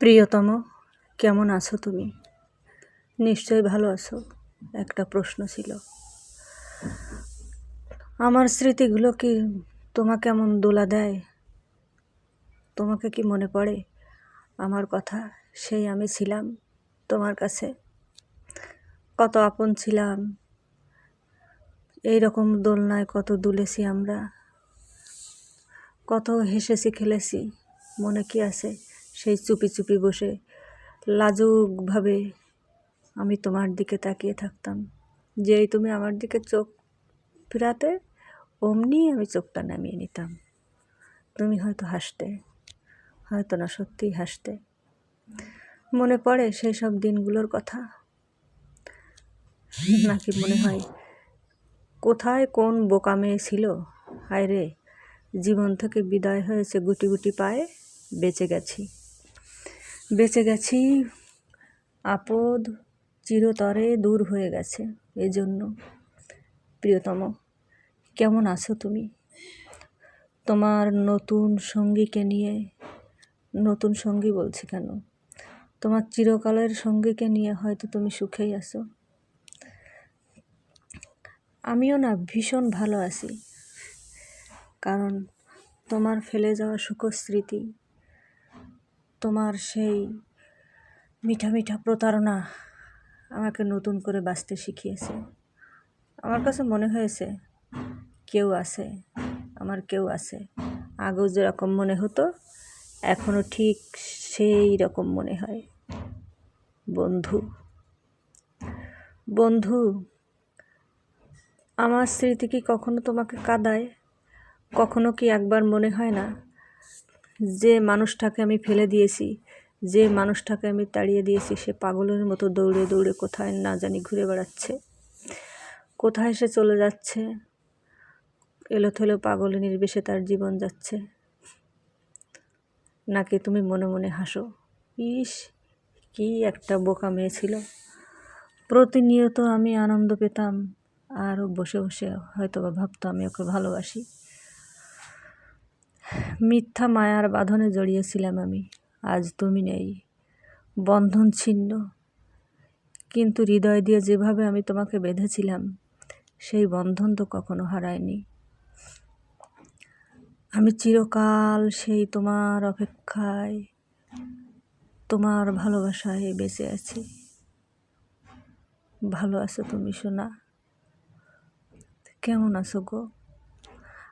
প্রিয়তম, কেমন আছো তুমি? নিশ্চয়ই ভালো আছো, একটা প্রশ্ন ছিল। আমার স্মৃতিগুলো কি তোমাকে এমন দোলা দেয়? তোমাকে কি মনে পড়ে? আমার কথা সেই আমি ছিলাম তোমার কাছে। কত আপন ছিলাম। এই রকম দোলনায় কত দুলেছি আমরা। কত হেসেছি, খেলেছি, মনে কি আছে? সেই চুপি চুপি বসে লাজুকভাবে আমি তোমার দিকে তাকিয়ে থাকতাম। যেই তুমি আমার দিকে চোখ ফিরাতে, অমনি আমি চোখটা নামিয়ে নিতাম। তুমি হয়তো হাসতে, হয়তো না সত্যিই হাসতে। মনে পড়ে সেই সব দিনগুলোর কথা? নাকি মনে হয়, কোথায় কোন বোকা মেয়ে ছিল? হায় রে জীবন থেকে বিদায় হয়েছে গুটি গুটি পায়ে, বেঁচে গেছি। বেঁচে গেছি। আপদ চিরতরে দূর হয়ে গেছে এজন্য। প্রিয়তম, কেমন আছো তুমি? তোমার নতুন সঙ্গীকে নিয়ে, নতুন সঙ্গী বলছি কেন? তোমার চিরকালের সঙ্গীকে নিয়ে হয়তো তুমি সুখেই আছো। আমিও না ভীষণ ভালো আছি। কারণ তোমার ফেলে যাওয়া সুখ স্মৃতি তোমার সেই মিঠা মিঠা প্রতারণা আমাকে নতুন করে বাঁচতে শিখিয়েছে। আমার কাছে মনে হয়েছে, কেউ আছে, আমার কেউ আছে। আগেও যেরকম মনে হতো এখনও ঠিক সেই রকম মনে হয়। বন্ধু বন্ধু, আমার স্মৃতি কি কখনো তোমাকে কাঁদায়? কখনো কি একবার মনে হয় না? যে মানুষটাকে আমি ফেলে দিয়েছি, যে মানুষটাকে আমি তাড়িয়ে দিয়েছি, সে পাগলের মতো দৌড়ে দৌড়ে কোথায় না জানি ঘুরে বেড়াচ্ছে। কোথায় সে চলে যাচ্ছে? এলোথেলো পাগল নির্বেশে তার জীবন যাচ্ছে। নাকি তুমি মনে মনে হাসো, ইস, কি একটা বোকা মেয়ে ছিল। প্রতিনিয়ত আমি আনন্দ পেতাম আর বসে বসে হয়তো বা ভাবতো আমি ওকে ভালোবাসি। মিথ্যা মায়ার বাঁধনে জড়িয়েছিলাম আমি। আজ তুমি নেই। বন্ধন ছিন্ন। কিন্তু হৃদয় দিয়ে যেভাবে আমি তোমাকে বেঁধেছিলাম, সেই বন্ধন তো কখনো হারায়নি। আমি চিরকাল সেই তোমার অপেক্ষায়, তোমার ভালোবাসায় বেঁচে আছি। ভালো আছো তুমি শোনা কেমন আছো গো?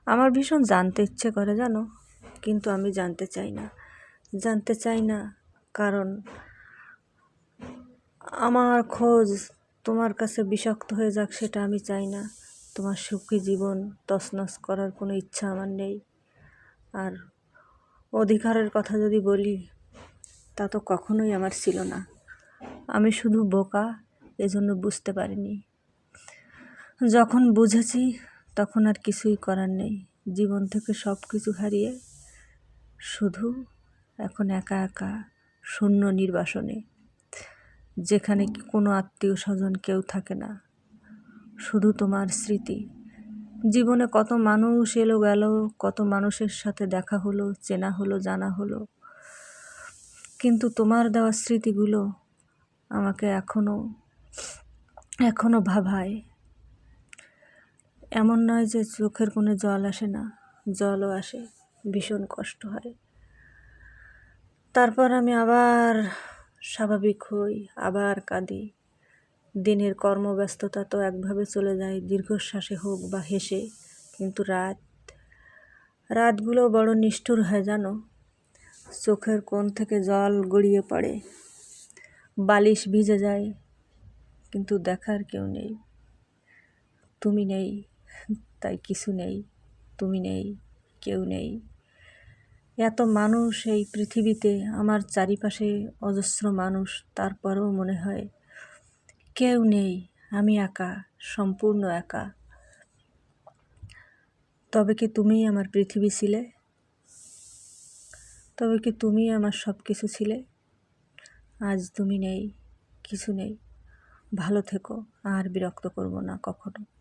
আমার ভীষণ জানতে ইচ্ছে করে, জানো? কিন্তু আমি জানতে চাই না। জানতে চাই না, কারণ আমার খোঁজ তোমার কাছে বিষাক্ত হয়ে যাক সেটা আমি চাই না। তোমার সুখী জীবন তছনছ করার কোনো ইচ্ছা আমার নেই। আর অধিকারের কথা যদি বলি, তা তো কখনোই আমার ছিল না। আমি শুধু বোকা, এজন্য বুঝতে পারিনি। যখন বুঝেছি, তখন আর কিছুই করার নেই। জীবন থেকে সব কিছু হারিয়ে শুধু এখন একা একা শূন্য নির্বাসনে, যেখানে কোনো আত্মীয় স্বজন কেউ থাকে না, শুধু তোমার স্মৃতি। জীবনে কত মানুষ এলো গেল, কত মানুষের সাথে দেখা হলো, চেনা হলো, জানা হলো, কিন্তু তোমার দেওয়া স্মৃতিগুলো আমাকে এখনও এখনও ভাবায়। এমন নয় যে চোখের কোনো জল আসে না, জলও আসে। ভীষণ কষ্ট হয়। তারপর আমি আবার স্বাভাবিক হই, আবার কাঁদি। দিনের কর্মব্যস্ততা তো একভাবে চলে যায়, দীর্ঘশ্বাসে হোক বা হেসে, কিন্তু রাত, রাতগুলো বড় নিষ্ঠুর হয় জানো। চোখের কোণ থেকে জল গড়িয়ে পড়ে, বালিশ ভিজে যায়, কিন্তু দেখার কেউ নেই। তুমি নেই, তাই কিছু নেই, তুমি নেই, কেউ নেই। এত মানুষ এই পৃথিবীতে, আমার চারিপাশে অজস্র মানুষ, তারপরেও মনে হয় কেউ নেই, আমি একা, সম্পূর্ণ একা। তবে কি তুমি আমার পৃথিবী ছিলে? তবে কি তুমি আমার সব কিছু ছিলে? আজ তুমি নেই, কিছু নেই, ভালো থেকো, আর বিরক্ত করব না কখনো।